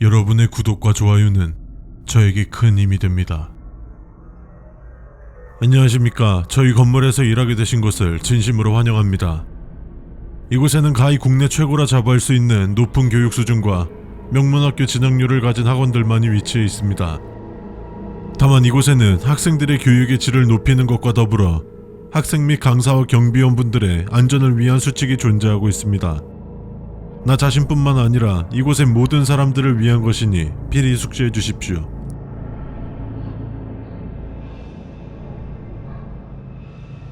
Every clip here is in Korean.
여러분의 구독과 좋아요는 저에게 큰 힘이 됩니다. 안녕하십니까. 저희 건물에서 일하게 되신 것을 진심으로 환영합니다. 이곳에는 가히 국내 최고라 자부할 수 있는 높은 교육 수준과 명문학교 진학률을 가진 학원들만이 위치해 있습니다. 다만 이곳에는 학생들의 교육의 질을 높이는 것과 더불어 학생 및 강사와 경비원분들의 안전을 위한 수칙이 존재하고 있습니다. 나 자신뿐만 아니라 이곳의 모든 사람들을 위한 것이니 필히 숙지해 주십시오.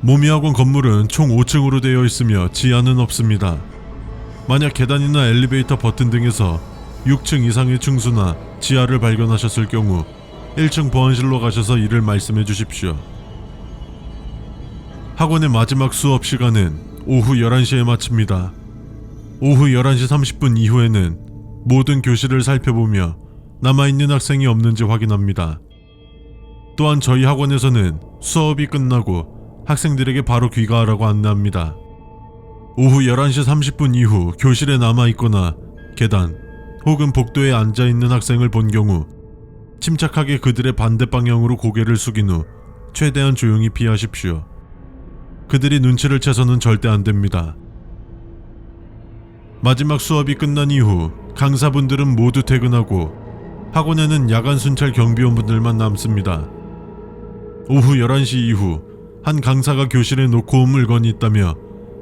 모미학원 건물은 총 5층으로 되어 있으며 지하는 없습니다. 만약 계단이나 엘리베이터 버튼 등에서 6층 이상의 층수나 지하를 발견하셨을 경우 1층 보안실로 가셔서 이를 말씀해 주십시오. 학원의 마지막 수업 시간은 오후 11시에 마칩니다. 오후 11시 30분 이후에는 모든 교실을 살펴보며 남아있는 학생이 없는지 확인합니다. 또한 저희 학원에서는 수업이 끝나고 학생들에게 바로 귀가하라고 안내합니다. 오후 11시 30분 이후 교실에 남아있거나 계단 혹은 복도에 앉아있는 학생을 본 경우 침착하게 그들의 반대 방향으로 고개를 숙인 후 최대한 조용히 피하십시오. 그들이 눈치를 채서는 절대 안 됩니다. 마지막 수업이 끝난 이후 강사분들은 모두 퇴근하고 학원에는 야간 순찰 경비원분들만 남습니다. 오후 11시 이후 한 강사가 교실에 놓고 온 물건이 있다며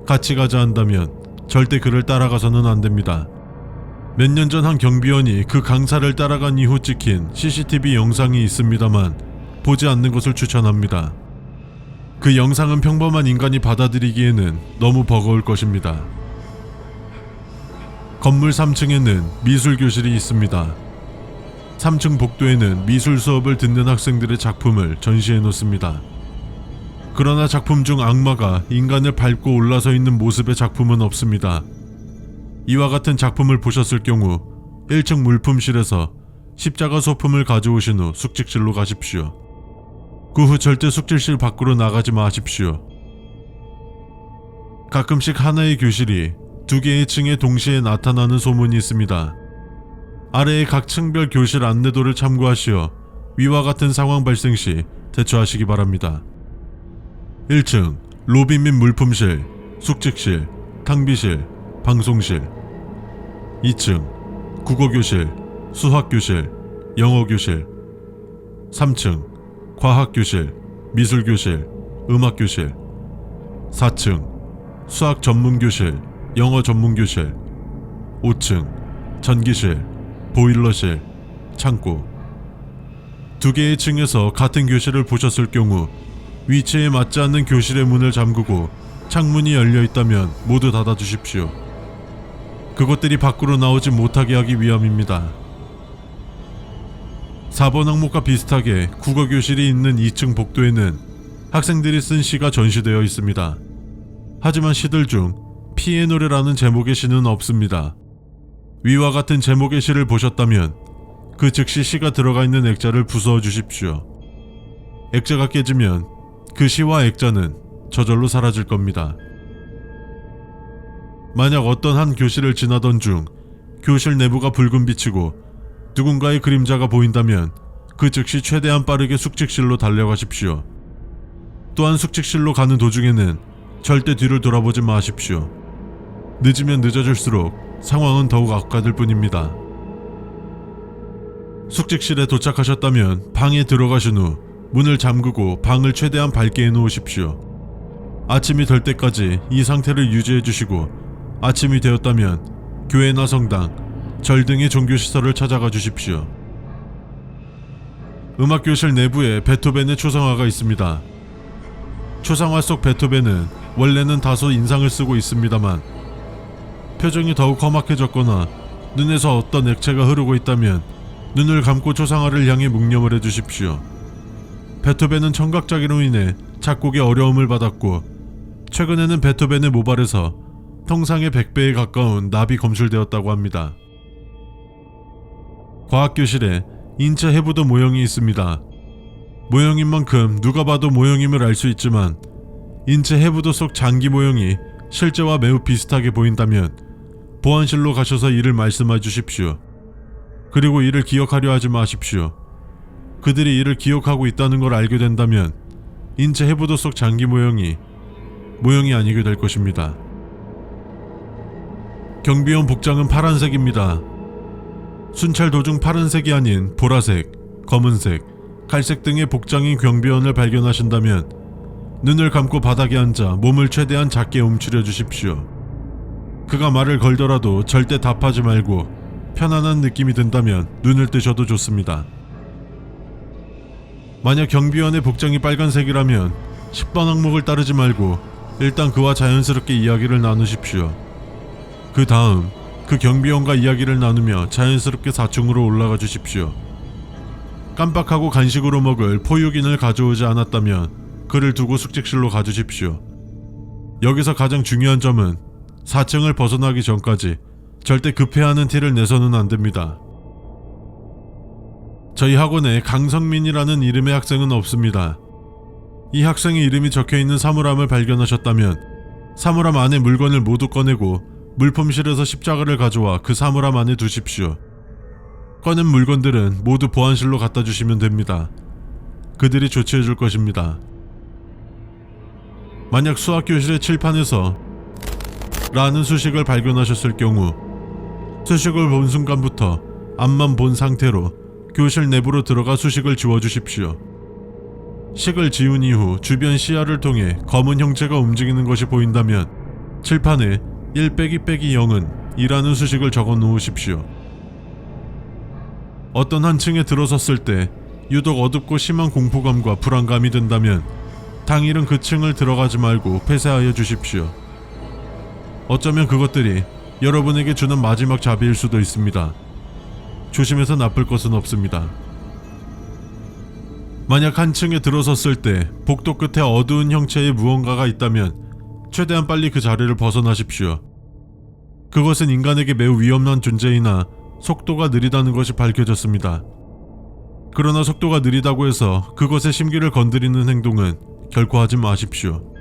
같이 가자 한다면 절대 그를 따라가서는 안 됩니다. 몇 년 전 한 경비원이 그 강사를 따라간 이후 찍힌 CCTV 영상이 있습니다만 보지 않는 것을 추천합니다. 그 영상은 평범한 인간이 받아들이기에는 너무 버거울 것입니다. 건물 3층에는 미술 교실이 있습니다. 3층 복도에는 미술 수업을 듣는 학생들의 작품을 전시해 놓습니다. 그러나 작품 중 악마가 인간을 밟고 올라서 있는 모습의 작품은 없습니다. 이와 같은 작품을 보셨을 경우 1층 물품실에서 십자가 소품을 가져오신 후 숙직실로 가십시오. 그 후 절대 숙직실 밖으로 나가지 마십시오. 가끔씩 하나의 교실이 두 개의 층에 동시에 나타나는 소문이 있습니다. 아래의 각 층별 교실 안내도를 참고하시어 위와 같은 상황 발생 시 대처하시기 바랍니다. 1층 로비 및 물품실, 숙직실, 탕비실, 방송실 2층 국어교실, 수학교실, 영어교실 3층 과학교실, 미술교실, 음악교실 4층 수학 전문교실, 영어 전문 교실 5층 전기실, 보일러실, 창고 두 개의 층에서 같은 교실을 보셨을 경우 위치에 맞지 않는 교실의 문을 잠그고 창문이 열려 있다면 모두 닫아 주십시오. 그것들이 밖으로 나오지 못하게 하기 위함입니다. 4번 항목과 비슷하게 국어 교실이 있는 2층 복도에는 학생들이 쓴 시가 전시되어 있습니다. 하지만 시들 중 피의 노래라는 제목의 시는 없습니다. 위와 같은 제목의 시를 보셨다면 그 즉시 시가 들어가 있는 액자를 부수어 주십시오. 액자가 깨지면 그 시와 액자는 저절로 사라질 겁니다. 만약 어떤 한 교실을 지나던 중 교실 내부가 붉은 빛이고 누군가의 그림자가 보인다면 그 즉시 최대한 빠르게 숙직실로 달려가십시오. 또한 숙직실로 가는 도중에는 절대 뒤를 돌아보지 마십시오. 늦으면 늦어질수록 상황은 더욱 악화될 뿐입니다. 숙직실에 도착하셨다면 방에 들어가신 후 문을 잠그고 방을 최대한 밝게 해놓으십시오. 아침이 될 때까지 이 상태를 유지해 주시고 아침이 되었다면 교회나 성당, 절 등의 종교시설을 찾아가 주십시오. 음악교실 내부에 베토벤의 초상화가 있습니다. 초상화 속 베토벤은 원래는 다소 인상을 쓰고 있습니다만 표정이 더욱 험악해졌거나 눈에서 어떤 액체가 흐르고 있다면 눈을 감고 초상화를 향해 묵념을 해주십시오. 베토벤은 청각장애로 인해 작곡에 어려움을 받았고 최근에는 베토벤의 모발에서 통상의 100배에 가까운 납이 검출되었다고 합니다. 과학교실에 인체 해부도 모형이 있습니다. 모형인 만큼 누가 봐도 모형임을 알 수 있지만 인체 해부도 속 장기 모형이 실제와 매우 비슷하게 보인다면 보안실로 가셔서 이를 말씀해 주십시오. 그리고 이를 기억하려 하지 마십시오. 그들이 이를 기억하고 있다는 걸 알게 된다면 인체 해부도 속 장기 모형이 모형이 아니게 될 것입니다. 경비원 복장은 파란색입니다. 순찰 도중 파란색이 아닌 보라색, 검은색, 갈색 등의 복장인 경비원을 발견하신다면 눈을 감고 바닥에 앉아 몸을 최대한 작게 움츠려 주십시오. 그가 말을 걸더라도 절대 답하지 말고 편안한 느낌이 든다면 눈을 뜨셔도 좋습니다. 만약 경비원의 복장이 빨간색이라면 10번 항목을 따르지 말고 일단 그와 자연스럽게 이야기를 나누십시오. 그 다음 그 경비원과 이야기를 나누며 자연스럽게 4층으로 올라가 주십시오. 깜빡하고 간식으로 먹을 포유긴을 가져오지 않았다면 그를 두고 숙직실로 가주십시오. 여기서 가장 중요한 점은 4층을 벗어나기 전까지 절대 급해하는 티를 내서는 안 됩니다. 저희 학원에 강성민이라는 이름의 학생은 없습니다. 이 학생의 이름이 적혀 있는 사물함을 발견하셨다면 사물함 안에 물건을 모두 꺼내고 물품실에서 십자가를 가져와 그 사물함 안에 두십시오. 꺼낸 물건들은 모두 보안실로 갖다 주시면 됩니다. 그들이 조치해 줄 것입니다. 만약 수학 교실의 칠판에서 라는 수식을 발견하셨을 경우 수식을 본 순간부터 앞만 본 상태로 교실 내부로 들어가 수식을 지워 주십시오. 식을 지운 이후 주변 시야를 통해 검은 형체가 움직이는 것이 보인다면 칠판에 1 빼기 빼기 0은 2라는 수식을 적어 놓으십시오. 어떤 한 층에 들어섰을 때 유독 어둡고 심한 공포감과 불안감이 든다면 당일은 그 층을 들어가지 말고 폐쇄하여 주십시오. 어쩌면 그것들이 여러분에게 주는 마지막 자비일 수도 있습니다. 조심해서 나쁠 것은 없습니다. 만약 한 층에 들어섰을 때 복도 끝에 어두운 형체의 무언가가 있다면 최대한 빨리 그 자리를 벗어나십시오. 그것은 인간에게 매우 위험한 존재이나 속도가 느리다는 것이 밝혀졌습니다. 그러나 속도가 느리다고 해서 그것의 심기를 건드리는 행동은 결코 하지 마십시오.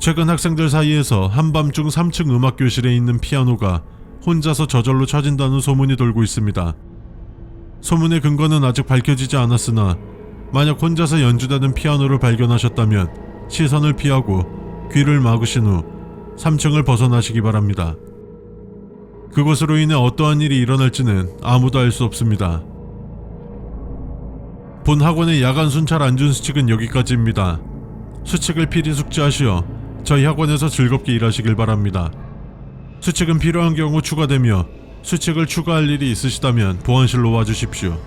최근 학생들 사이에서 한밤중 3층 음악교실에 있는 피아노가 혼자서 저절로 쳐진다는 소문이 돌고 있습니다. 소문의 근거는 아직 밝혀지지 않았으나 만약 혼자서 연주되는 피아노를 발견하셨다면 시선을 피하고 귀를 막으신 후 3층을 벗어나시기 바랍니다. 그것으로 인해 어떠한 일이 일어날지는 아무도 알 수 없습니다. 본 학원의 야간 순찰 안전 수칙은 여기까지입니다. 수칙을 필히 숙지하시어 저희 학원에서 즐겁게 일하시길 바랍니다. 수칙은 필요한 경우 추가되며 수칙을 추가할 일이 있으시다면 보안실로 와주십시오.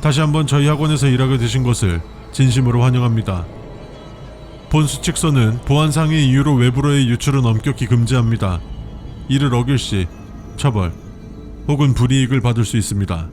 다시 한번 저희 학원에서 일하게 되신 것을 진심으로 환영합니다. 본 수칙서는 보안상의 이유로 외부로의 유출은 엄격히 금지합니다. 이를 어길 시 처벌 혹은 불이익을 받을 수 있습니다.